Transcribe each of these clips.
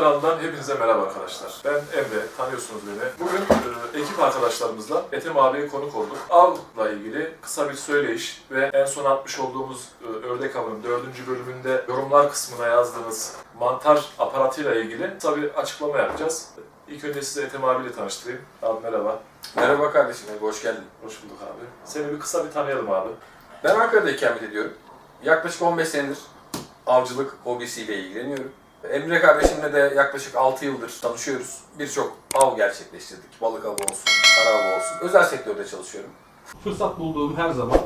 Kanalından hepinize merhaba arkadaşlar. Ben Emre, tanıyorsunuz beni. Bugün e, ekip arkadaşlarımızla Ethem abiye konuk olduk. Avla ilgili kısa bir söyleyiş ve en son atmış olduğumuz e, Ördek Avı'nın dördüncü bölümünde yorumlar kısmına yazdığınız mantar aparatıyla ilgili kısa bir açıklama yapacağız. İlk önce size Ethem abiyle tanıştırayım. Abi merhaba. Merhaba kardeşim, hoş geldin. Hoş bulduk abi. Seni bir kısa bir tanıyalım abi. Ben Ankara'da ikamet ediyorum. Yaklaşık 15 senedir avcılık hobisiyle ilgileniyorum. Emre kardeşimle de yaklaşık 6 yıldır tanışıyoruz. Birçok av gerçekleştirdik. Balık avı olsun, kara avı olsun. Özel sektörde çalışıyorum. fırsat bulduğum her zaman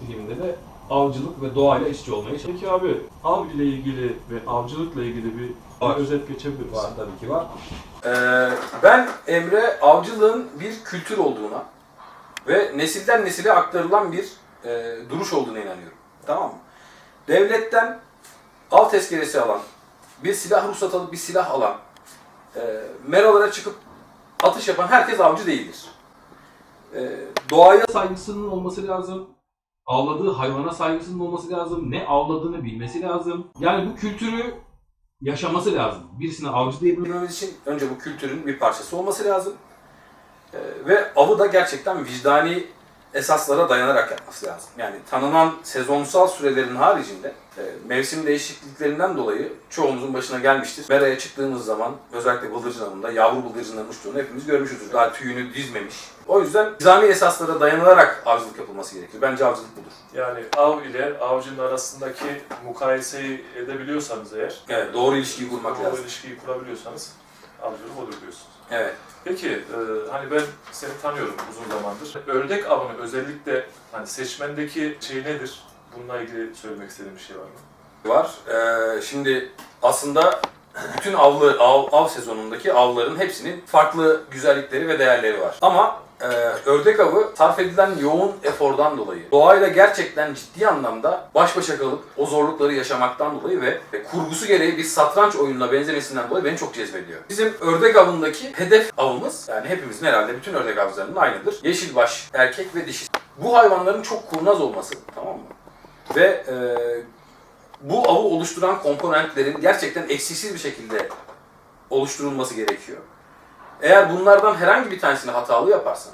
diliminde de avcılık ve doğayla içe olmaya çalışıyorum. Peki abi av ile ilgili ve avcılıkla ilgili bir, Var. bir özet geçebilir misin? Var tabii ki var. Ee, ben Emre avcılığın bir kültür olduğuna ve nesilden nesile aktarılan bir e, duruş olduğuna inanıyorum. Tamam mı? Devletten av tezkeresi alan, bir silah ruhsat alıp bir silah alan, e, meralara çıkıp atış yapan herkes avcı değildir. E, doğaya Saygısının olması lazım. Avladığı hayvana saygısının olması lazım. Ne avladığını bilmesi lazım. Yani bu kültürü yaşaması lazım. Birisine avcı diyebilmek Bilmemiz için önce bu kültürün bir parçası olması lazım. Ee, ve avı da gerçekten vicdani esaslara dayanarak yapması lazım. Yani tanınan sezonsal sürelerin haricinde e, mevsim değişikliklerinden dolayı çoğumuzun başına gelmiştir. Meraya çıktığımız zaman özellikle bıldırcın avında yavru bıldırcınların uçtuğunu hepimiz görmüşüzdür. Daha tüyünü dizmemiş. O yüzden nizami esaslara dayanılarak avcılık yapılması gerekir. Bence avcılık budur. Yani av ile avcının arasındaki mukayeseyi edebiliyorsanız eğer, Evet, doğru ilişkiyi kurmak doğru lazım. ilişkiyi kurabiliyorsanız avcılık olur diyorsunuz. Evet. Peki, e, hani ben seni tanıyorum uzun zamandır. Ördek avını özellikle hani seçmendeki şey nedir? Bununla ilgili söylemek istediğim bir şey var mı? var. Ee, şimdi aslında bütün avlı av, av sezonundaki avların hepsinin farklı güzellikleri ve değerleri var. Ama e, ördek avı sarf edilen yoğun efordan dolayı, doğayla gerçekten ciddi anlamda baş başa kalıp o zorlukları yaşamaktan dolayı ve, ve kurgusu gereği bir satranç oyununa benzemesinden dolayı beni çok cezbediyor. Bizim ördek avındaki hedef avımız, yani hepimizin herhalde bütün ördek avcılarının aynıdır. Yeşilbaş, erkek ve dişi. Bu hayvanların çok kurnaz olması, tamam mı? Ve e, bu avı oluşturan komponentlerin gerçekten eksiksiz bir şekilde oluşturulması gerekiyor. Eğer bunlardan herhangi bir tanesini hatalı yaparsan,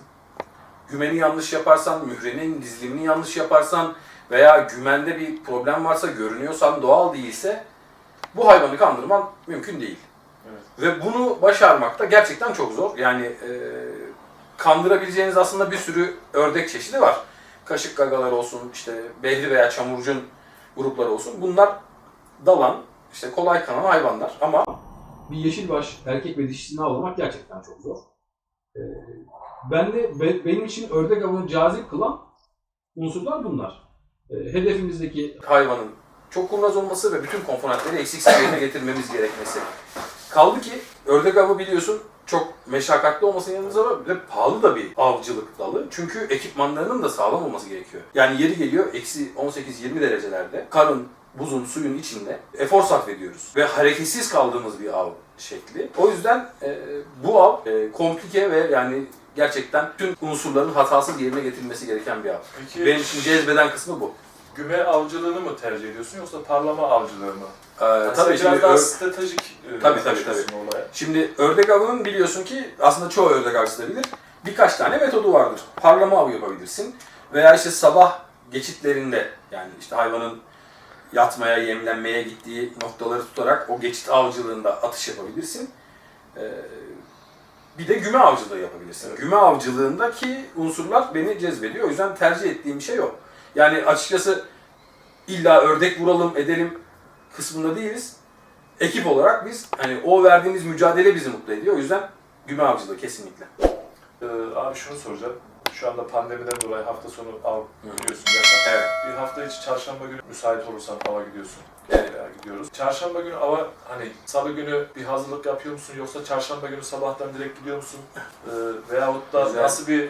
gümeni yanlış yaparsan, mührenin dizilimini yanlış yaparsan veya gümende bir problem varsa, görünüyorsan, doğal değilse bu hayvanı kandırman mümkün değil. Evet. Ve bunu başarmak da gerçekten çok zor. Yani e, kandırabileceğiniz aslında bir sürü ördek çeşidi var. Kaşık gagalar olsun, işte behri veya çamurcun grupları olsun. Bunlar dalan, işte kolay kanan hayvanlar ama bir yeşilbaş erkek ve dişisini avlamak gerçekten çok zor. Ee, ben de be- benim için ördek avını cazip kılan unsurlar bunlar. Ee, hedefimizdeki hayvanın çok kurnaz olması ve bütün komponentleri eksiksiz yerine getirmemiz gerekmesi. Kaldı ki ördek avı biliyorsun çok meşakkatli olmasının yanı sıra bir de pahalı da bir avcılık dalı. Çünkü ekipmanlarının da sağlam olması gerekiyor. Yani yeri geliyor eksi 18-20 derecelerde karın, buzun, suyun içinde efor sarf ediyoruz. Ve hareketsiz kaldığımız bir av şekli. O yüzden e, bu av e, komplike ve yani gerçekten tüm unsurların hatasız yerine getirilmesi gereken bir av. Peki Benim için cezbeden kısmı bu. güme avcılığını mı tercih ediyorsun yoksa parlama avcılığı mı? Ee, Yani tabii şimdi daha stratejik e, Tabii, tabii, yaklaşıyorsun olaya. Şimdi ördek avının biliyorsun ki aslında çoğu ördek avcısı da bilir. Birkaç tane metodu vardır. Parlama avı yapabilirsin. Veya işte sabah geçitlerinde yani işte hayvanın yatmaya, yemlenmeye gittiği noktaları tutarak o geçit avcılığında atış yapabilirsin. Ee, bir de güme avcılığı yapabilirsin. Evet. Güme avcılığındaki unsurlar beni cezbediyor. O yüzden tercih ettiğim bir şey yok. Yani açıkçası illa ördek vuralım, edelim kısmında değiliz. Ekip olarak biz hani o verdiğimiz mücadele bizi mutlu ediyor. O yüzden güme avcılığı kesinlikle. Ee, abi şunu soracağım. Şu anda pandemiden dolayı hafta sonu av Hı. gidiyorsun yasak. Evet. Bir hafta içi çarşamba günü müsait olursan ava gidiyorsun. Evet. Veya gidiyoruz. Çarşamba günü ava hani salı günü bir hazırlık yapıyor musun yoksa çarşamba günü sabahtan direkt gidiyor musun? Ee, veyahut da Güzel. nasıl bir e,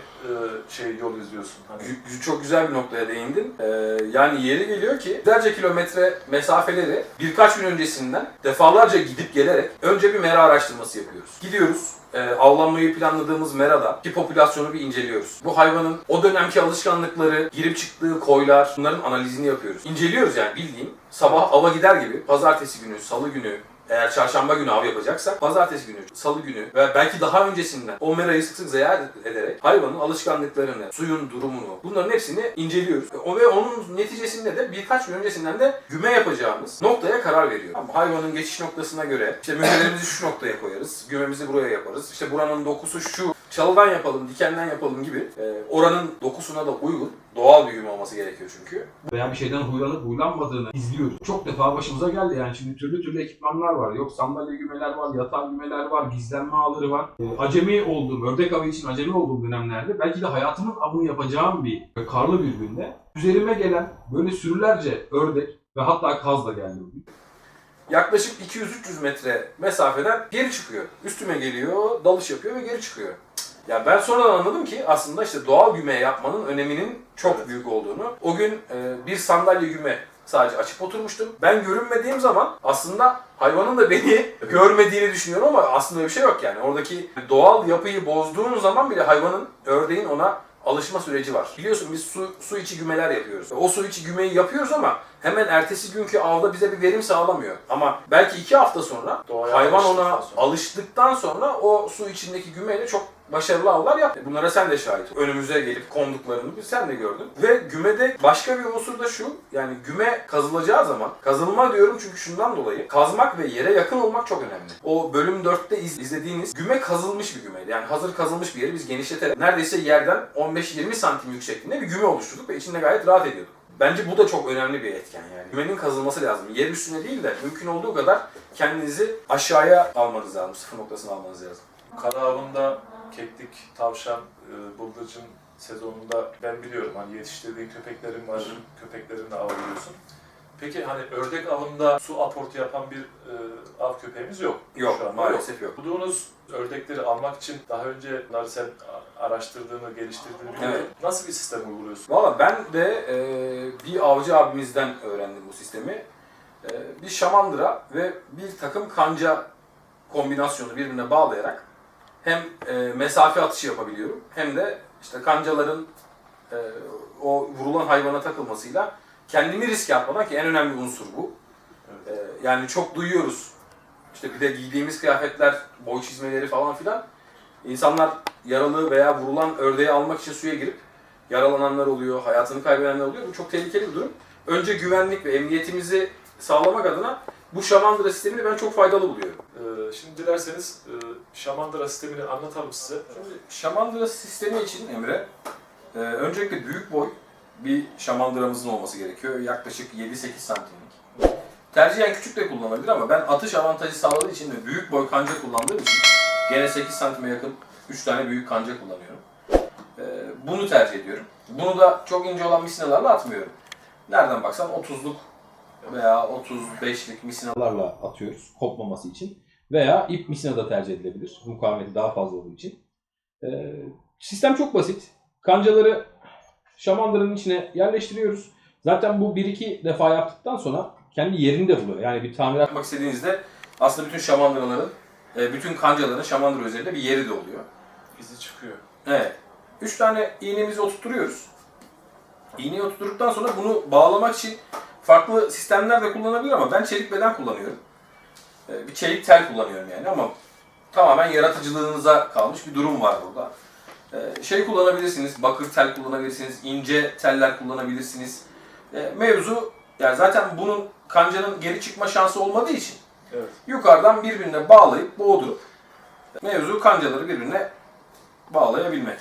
şey yol izliyorsun? Hani Gü- Çok güzel bir noktaya değindin. Ee, yani yeri geliyor ki yüzlerce kilometre mesafeleri birkaç gün öncesinden defalarca gidip gelerek önce bir mera araştırması yapıyoruz. Gidiyoruz. E, avlanmayı planladığımız merada ki popülasyonu bir inceliyoruz. Bu hayvanın o dönemki alışkanlıkları, girip çıktığı koylar bunların analizini yapıyoruz. İnceliyoruz yani bildiğin sabah ava gider gibi pazartesi günü, salı günü eğer çarşamba günü av yapacaksak pazartesi günü, salı günü ve belki daha öncesinden o merayı sık sık ziyaret ederek hayvanın alışkanlıklarını, suyun durumunu bunların hepsini inceliyoruz. O ve onun neticesinde de birkaç gün öncesinden de güme yapacağımız noktaya karar veriyoruz. Ama hayvanın geçiş noktasına göre işte mümelerimizi şu noktaya koyarız, gümemizi buraya yaparız. İşte buranın dokusu şu, çalıdan yapalım, dikenden yapalım gibi e, oranın dokusuna da uygun doğal bir güme olması gerekiyor çünkü. veya bir şeyden huylanıp huylanmadığını izliyoruz. Çok defa başımıza geldi yani şimdi türlü türlü ekipmanlar var. Yok sandalye gümeler var, yatay gümeler var, gizlenme ağları var. E, acemi olduğum, ördek avı için acemi olduğum dönemlerde belki de hayatımın avını yapacağım bir karlı bir günde üzerime gelen böyle sürülerce ördek ve hatta kaz da geldi bugün. yaklaşık 200-300 metre mesafeden geri çıkıyor. Üstüme geliyor, dalış yapıyor ve geri çıkıyor. Ya ben sonradan anladım ki aslında işte doğal güme yapmanın öneminin çok Evet. büyük olduğunu. O gün e, bir sandalye güme sadece açıp oturmuştum. Ben görünmediğim zaman aslında hayvanın da beni görmediğini düşünüyorum ama aslında öyle bir şey yok yani. Oradaki doğal yapıyı bozduğun zaman bile hayvanın, ördeğin ona alışma süreci var. Biliyorsun biz su, su içi gümeler yapıyoruz. O su içi gümeyi yapıyoruz ama hemen ertesi günkü avda bize bir verim sağlamıyor. Ama belki iki hafta sonra Doğaya hayvan alıştıktan ona sonra. alıştıktan sonra o su içindeki gümeyle çok başarılı avlar yap. Bunlara sen de şahit ol. Önümüze gelip konduklarını sen de gördün. Ve gümede başka bir unsur da şu. Yani güme kazılacağı zaman, kazılma diyorum çünkü şundan dolayı kazmak ve yere yakın olmak çok önemli. O bölüm 4'te iz- izlediğiniz güme kazılmış bir gümeydi. Yani hazır kazılmış bir yeri biz genişleterek neredeyse yerden 15-20 santim yüksekliğinde bir güme oluşturduk ve içinde gayet rahat ediyorduk. Bence bu da çok önemli bir etken yani. Gümenin kazılması lazım. Yer üstüne değil de mümkün olduğu kadar kendinizi aşağıya almanız lazım. Sıfır noktasına almanız lazım. Kara avında keklik, tavşan, e, bıldırcın sezonunda ben biliyorum hani yetiştirdiğin köpeklerin var, köpeklerinle avlıyorsun. Peki hani ördek avında su aportu yapan bir e, av köpeğimiz yok. Yok Şu anda maalesef yok. Bulduğunuz ördekleri almak için daha önce bunları sen araştırdığını, geliştirdiğini biliyorum. Evet. Nasıl bir sistem uyguluyorsun? Valla ben de e, bir avcı abimizden öğrendim bu sistemi. E, bir şamandıra ve bir takım kanca kombinasyonu birbirine bağlayarak hem e, mesafe atışı yapabiliyorum hem de işte kancaların e, o vurulan hayvana takılmasıyla kendimi riske atmadan ki en önemli unsur bu. E, yani çok duyuyoruz. İşte bir de giydiğimiz kıyafetler, boy çizmeleri falan filan. İnsanlar yaralı veya vurulan ördeği almak için suya girip yaralananlar oluyor, hayatını kaybedenler oluyor. Bu çok tehlikeli bir durum. Önce güvenlik ve emniyetimizi sağlamak adına bu şamandıra sistemini ben çok faydalı buluyorum. Ee, şimdi dilerseniz e, şamandıra sistemini anlatalım size. Şimdi şamandıra sistemi için Emre, e, öncelikle büyük boy bir şamandıramızın olması gerekiyor. Yaklaşık 7-8 santimlik. Tercihen küçük de kullanılabilir ama ben atış avantajı sağladığı için ve büyük boy kanca kullandığım için gene 8 santime yakın 3 tane büyük kanca kullanıyorum. E, bunu tercih ediyorum. Bunu da çok ince olan misinalarla atmıyorum. Nereden baksan 30'luk veya 35'lik misinalarla atıyoruz kopmaması için. Veya ip misina da tercih edilebilir. Mukavemeti daha fazla olduğu için. Ee, sistem çok basit. Kancaları şamandıranın içine yerleştiriyoruz. Zaten bu 1-2 defa yaptıktan sonra kendi yerini de buluyor. Yani bir tamir yapmak istediğinizde aslında bütün şamandıraların, e, bütün kancaların şamandıra üzerinde bir yeri de oluyor. İzi çıkıyor. Evet. 3 tane iğnemizi oturtuyoruz. İğneyi oturttuktan sonra bunu bağlamak için farklı sistemler de kullanabilir ama ben çelik beden kullanıyorum. Ee, Bir çelik tel kullanıyorum yani ama tamamen yaratıcılığınıza kalmış bir durum var burada. Ee, Şey kullanabilirsiniz, bakır tel kullanabilirsiniz, ince teller kullanabilirsiniz. Ee, Mevzu, yani zaten bunun kancanın geri çıkma şansı olmadığı için Evet. yukarıdan birbirine bağlayıp boğdurup mevzu kancaları birbirine bağlayabilmek.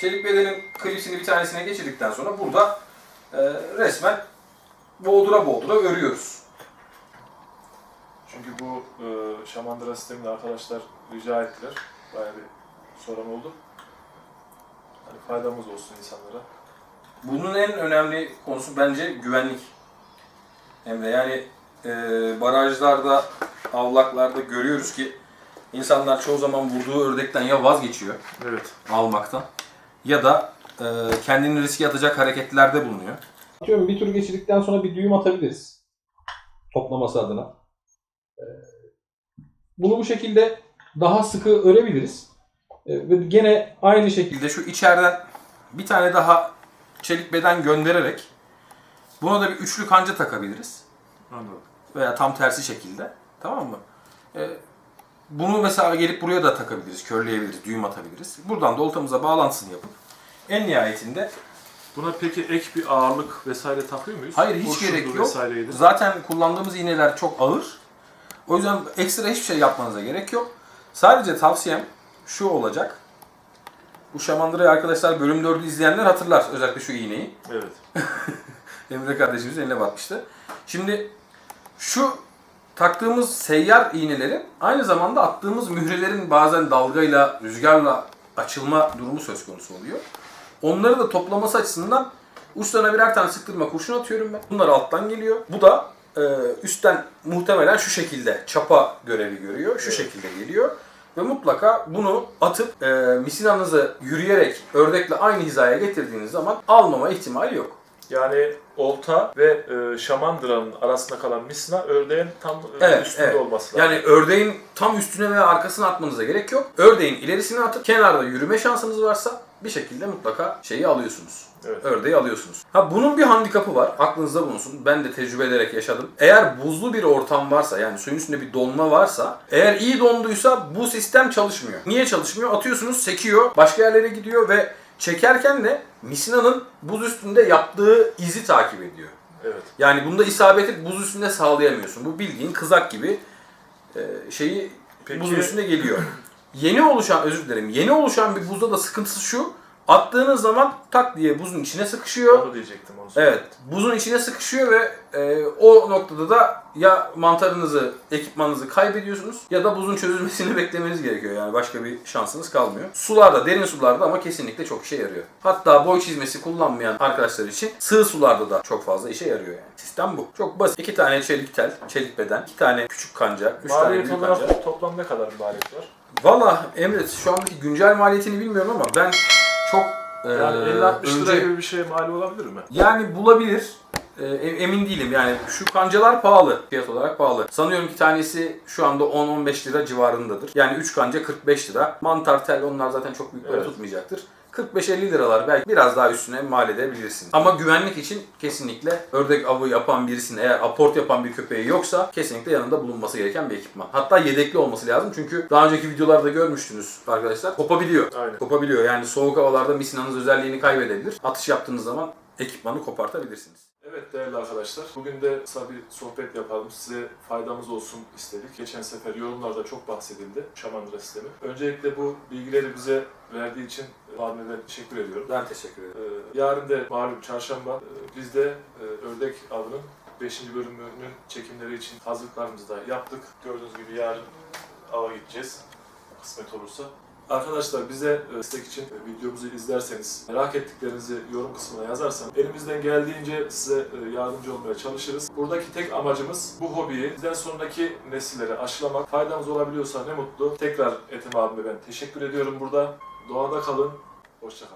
Çelik bedenin klipsini bir tanesine geçirdikten sonra burada e, resmen boğdura boğdura örüyoruz. Çünkü bu e, şamandıra sistemini arkadaşlar rica ettiler. Bayağı bir soran oldu. Hani faydamız olsun insanlara. Bunun en önemli konusu bence güvenlik. Hem de yani e, barajlarda, avlaklarda görüyoruz ki insanlar çoğu zaman vurduğu ördekten ya vazgeçiyor Evet. almaktan ya da e, kendini riske atacak hareketlerde bulunuyor. Atıyorum bir tur geçirdikten sonra bir düğüm atabiliriz. Toplaması adına. Bunu bu şekilde daha sıkı örebiliriz. Ee, Ve gene aynı şekilde şekilde şu içeriden bir tane daha çelik beden göndererek buna da bir üçlü kanca takabiliriz. Anladım. Veya tam tersi şekilde. Tamam mı? E, bunu mesela gelip buraya da takabiliriz, körleyebiliriz, düğüm atabiliriz. Buradan da oltamıza bağlantısını yapıp en nihayetinde Buna peki ek bir ağırlık vesaire takıyor muyuz? Hayır hiç Kurşundu gerek yok. vesaireydi. Zaten kullandığımız iğneler çok ağır. O yüzden ekstra hiçbir şey yapmanıza gerek yok. Sadece tavsiyem şu olacak. Bu şamandırayı arkadaşlar bölüm 4'ü izleyenler hatırlar özellikle şu iğneyi. Evet. Emre kardeşimiz eline batmıştı. Şimdi şu taktığımız seyyar iğnelerin aynı zamanda attığımız mührelerin bazen dalgayla, rüzgarla açılma durumu söz konusu oluyor. Onları da toplaması açısından uçlarına birer tane sıktırma kurşun atıyorum ben. Bunlar alttan geliyor. Bu da e, üstten muhtemelen şu şekilde çapa görevi görüyor. Şu Evet. şekilde geliyor. Ve mutlaka bunu atıp e, misinanızı yürüyerek ördekle aynı hizaya getirdiğiniz zaman almama ihtimali yok. Yani olta ve e, şamandıranın arasında kalan misina ördeğin tam e, Evet, üstünde evet. olması lazım. Yani ördeğin tam üstüne veya arkasına atmanıza gerek yok. Ördeğin ilerisine atıp kenarda yürüme şansınız varsa bir şekilde mutlaka şeyi alıyorsunuz. Evet. Ördeği alıyorsunuz. Ha bunun bir handikapı var. Aklınızda bulunsun. Ben de tecrübe ederek yaşadım. Eğer buzlu bir ortam varsa yani suyun üstünde bir donma varsa eğer iyi donduysa bu sistem çalışmıyor. Niye çalışmıyor? Atıyorsunuz sekiyor. Başka yerlere gidiyor ve çekerken de misinanın buz üstünde yaptığı izi takip ediyor. Evet. Yani bunda isabeti buz üstünde sağlayamıyorsun. Bu bildiğin kızak gibi e, şeyi Peki- buzun üstünde geliyor. Yeni oluşan, özür dilerim, yeni oluşan bir buzda da sıkıntısı şu. Attığınız zaman tak diye buzun içine sıkışıyor. Onu diyecektim onu. Evet, buzun içine sıkışıyor ve e, o noktada da ya mantarınızı, ekipmanınızı kaybediyorsunuz ya da buzun çözülmesini beklemeniz gerekiyor. Yani başka bir şansınız kalmıyor. Sularda, derin sularda ama kesinlikle çok işe yarıyor. Hatta boy çizmesi kullanmayan arkadaşlar için sığ sularda da çok fazla işe yarıyor yani. Sistem bu. Çok basit. İki tane çelik tel, çelik beden, iki tane küçük kanca, üç tane Maliyet büyük olarak kanca. toplam ne kadar bir maliyet var? Valla Emre şu andaki güncel maliyetini bilmiyorum ama ben çok e, Yani 50-60 lira önce- gibi bir şey mali olabilir mi? Yani bulabilir. Ee, em- emin değilim yani şu kancalar pahalı fiyat olarak pahalı. Sanıyorum ki tanesi şu anda 10-15 lira civarındadır. Yani 3 kanca 45 lira. Mantar tel onlar zaten çok büyük para Evet. tutmayacaktır. 45-50 liralar belki biraz daha üstüne mal edebilirsin. Ama güvenlik için kesinlikle ördek avı yapan birisinin eğer aport yapan bir köpeği yoksa kesinlikle yanında bulunması gereken bir ekipman. Hatta yedekli olması lazım çünkü daha önceki videolarda görmüştünüz arkadaşlar. Kopabiliyor. Aynen. Kopabiliyor yani soğuk havalarda misinanız özelliğini kaybedebilir. Atış yaptığınız zaman ekipmanı kopartabilirsiniz. Evet değerli arkadaşlar, bugün de kısa bir sohbet yapalım. Size faydamız olsun istedik. Geçen sefer yorumlarda çok bahsedildi Şamandıra sistemi. Öncelikle bu bilgileri bize verdiği için Ahmet'e teşekkür ediyorum. Ben teşekkür ederim. Ee, yarın da malum çarşamba e, biz de e, ördek avının 5. bölümünün çekimleri için hazırlıklarımızı da yaptık. Gördüğünüz gibi yarın ava gideceğiz. Kısmet olursa. Arkadaşlar bize e, destek için e, videomuzu izlerseniz, merak ettiklerinizi yorum kısmına yazarsanız elimizden geldiğince size e, yardımcı olmaya çalışırız. Buradaki tek amacımız bu hobiyi bizden sonraki nesillere aşılamak. Faydamız olabiliyorsa ne mutlu. Tekrar Ethem abime ben teşekkür ediyorum burada. Doğada kalın, hoşça